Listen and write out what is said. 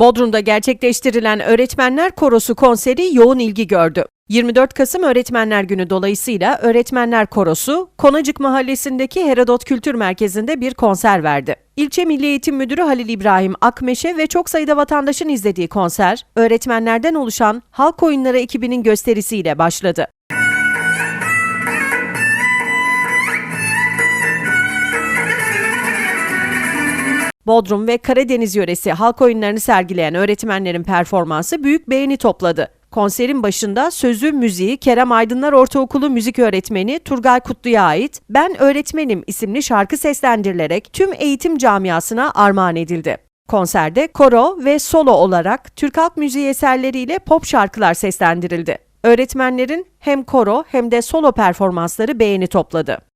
Bodrum'da gerçekleştirilen Öğretmenler Korosu konseri yoğun ilgi gördü. 24 Kasım Öğretmenler Günü dolayısıyla Öğretmenler Korosu, Konacık Mahallesi'ndeki Herodot Kültür Merkezi'nde bir konser verdi. İlçe Milli Eğitim Müdürü Halil İbrahim Akmeşe ve çok sayıda vatandaşın izlediği konser, öğretmenlerden oluşan halk oyunları ekibinin gösterisiyle başladı. Bodrum ve Karadeniz yöresi halk oyunlarını sergileyen öğretmenlerin performansı büyük beğeni topladı. Konserin başında sözü müziği Kerem Aydınlar Ortaokulu müzik öğretmeni Turgay Kutlu'ya ait Ben Öğretmenim isimli şarkı seslendirilerek tüm eğitim camiasına armağan edildi. Konserde koro ve solo olarak Türk halk müziği eserleriyle pop şarkılar seslendirildi. Öğretmenlerin hem koro hem de solo performansları beğeni topladı.